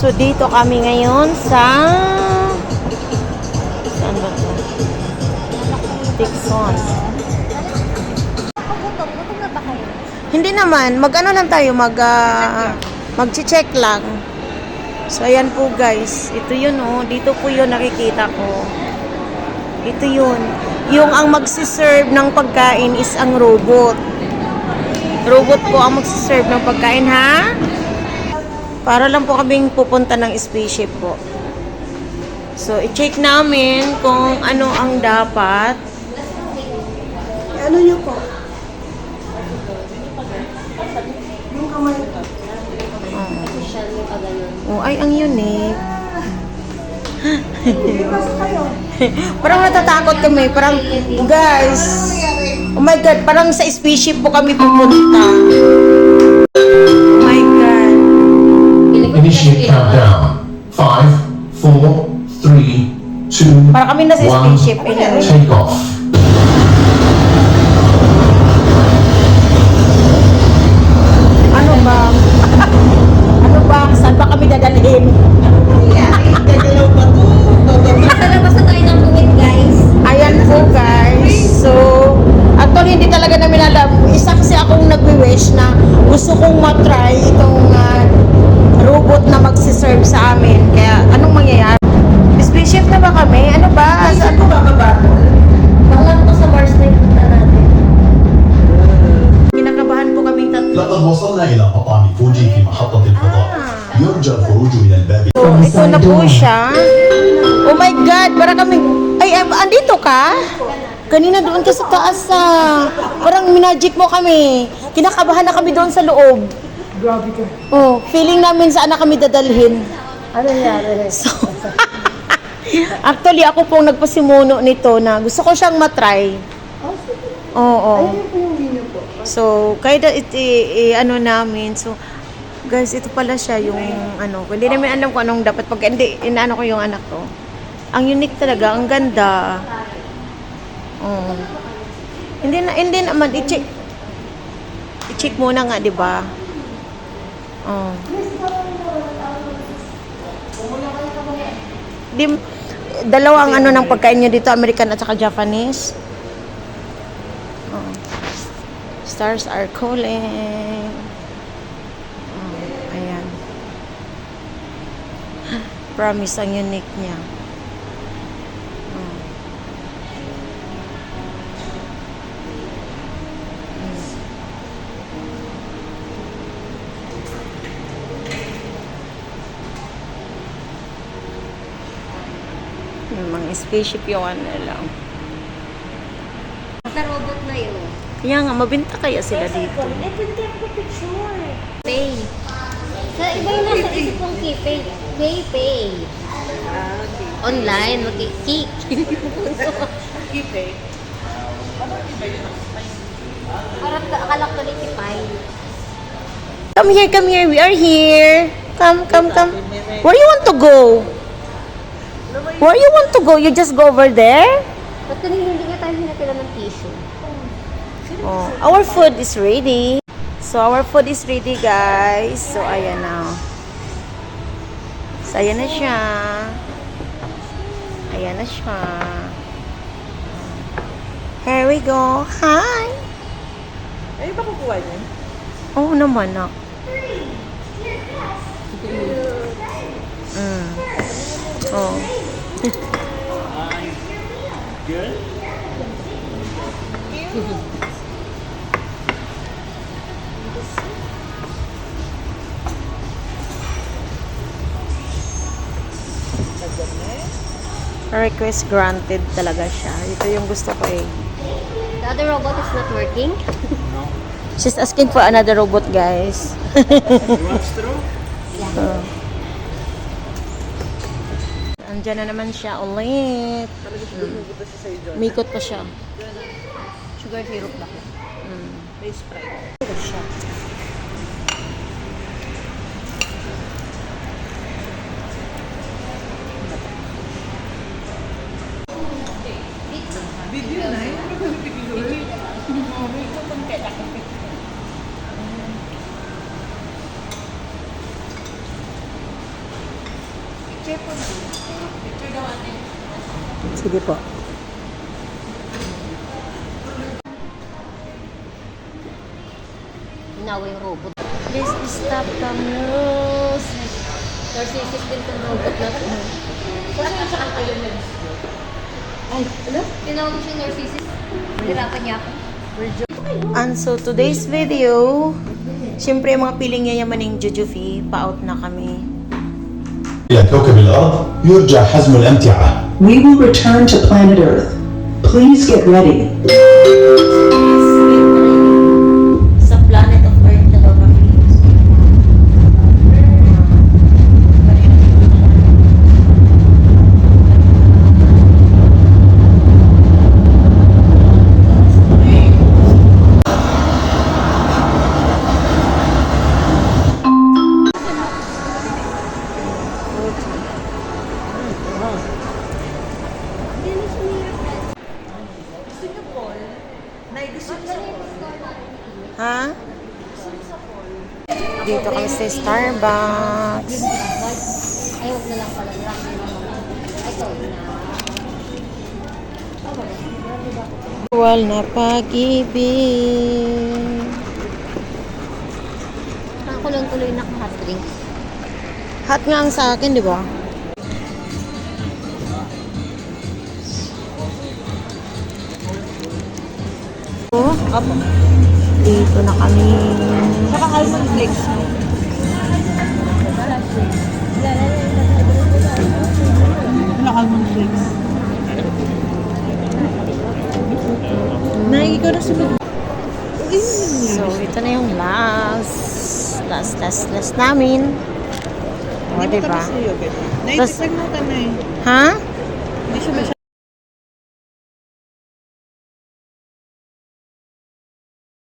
So, dito kami ngayon sa... Saan ba to? Dixon. Gutom, gutom na ba kayo? Hindi naman. Mag-ano lang tayo. Mag... ah, Mag-check lang. So, ayan po guys. Ito yun oh. Dito po yun nakikita ko. Ito yun. Yung ang magsiserve ng pagkain is ang robot. Robot po ang magsiserve ng pagkain, ha? Para lang po kaming pupunta ng spaceship po. So, i-check namin kung ano ang dapat. Ano niyo po? Yung kamay ko. Oh, ay, ang unique. Kayo. parang natatakot kami. Parang, guys, oh my God, parang sa spaceship po kami pupunta. Para kami nasa one. spaceship. Anyway. Take off. Ano ba? ano ba? Saan ba kami dadalhin? Nasa labas na tayo ng tuwid, guys. Ayan po guys. So, actually hindi talaga namin alam. Isa kasi akong nagwi-wish na gusto kong matry itong ah, robot na magsiserve sa amin. Kaya na ba kami? Ano ba? Saan Saan ko bababa? Baka to sa Mars na yung punta natin. Kinakabahan po kaming tatlo. لقد وصلنا إلى مطعم فوجي في محطة الفضاء يرجى الخروج من الباب So, ito na po siya. Oh my God! Para kami... Ay, ay, andito ka? Kanina doon ka sa taas ah. Parang minagic mo kami. Kinakabahan na kami doon sa loob. Grabe ka. Oh, feeling namin saan na kami dadalhin. Ano nangyari? So, actually, ako pong nagpasimuno nito na gusto ko siyang matry. Oh, sige. Oo. Ayun po yung menu po. So, kaya it, i- i- ano namin. So, guys, ito pala siya yung ano. Hindi namin alam kung anong dapat pag hindi inaano ko yung anak ko. Ang unique talaga, ang ganda. Oh. Hindi na hindi naman i-check. I-check muna nga, 'di ba? Oh. Di, dalawang ano ng pagkain nyo dito, American at saka Japanese. Oh. Stars are calling. Oh, ayan. Promise ang unique niya. Mga spaceship yung ano lang. Sa robot na yun. Kaya nga, mabinta kaya sila dito. Eh, pwede ko picture. Pay. Sa iba yung nasa isip kong key, pay. Pay, pay. Online, mag-key. Kipay. Parang akala ko na kipay. Come here, come here. We are here. Come, come, come. Where you want to go? Where you want to go? You just go over there? Ba't kanina hindi nga tayo hinatira ng tissue? Oh, our food is ready. So, our food is ready, guys. So, ayan na. So, ayan na siya. Ayan na siya. Here we go. Hi! Ayun ba kukuha niyan? Oo naman, nak. Mm. Oh. Request granted talaga siya. Ito yung gusto ko eh. The other robot is not working. She's asking for another robot, guys. Uh. Andiyan na naman siya ulit. Mm. Mikot pa siya. Sugar syrup ba? Mm. May Sprite. Ito siya. Video na eh. Ano ba picture? Sige po. Inawa yung robot. Please stop the music. Narcissist din tong robot na to. Ay, ano? Tinawag siya narcissist. Hirapan niya ako. And so today's video, syempre yung mga piling yayamaning Jujufi, pa-out na kami. إلى كوكب الأرض يرجى حزم الأمتعة We will return to planet Earth. Please get ready. Ha? Dito kami sa Starbucks. Ay, huwag na lang pala. Ito, na. Wal na pag-ibig. Ako lang tuloy na hot drinks. Hot nga ang sa akin, di ba? Oh, Apo. Dito na kami. Saka almond flakes. Ano almond flakes? Nay, ikaw na sunod. So, ito na yung last. Last, last, last namin. O, Hindi di mo ba? tapos na yogurt. Tapos- Naisip mo ka na eh. Ha? Hindi siya masyadong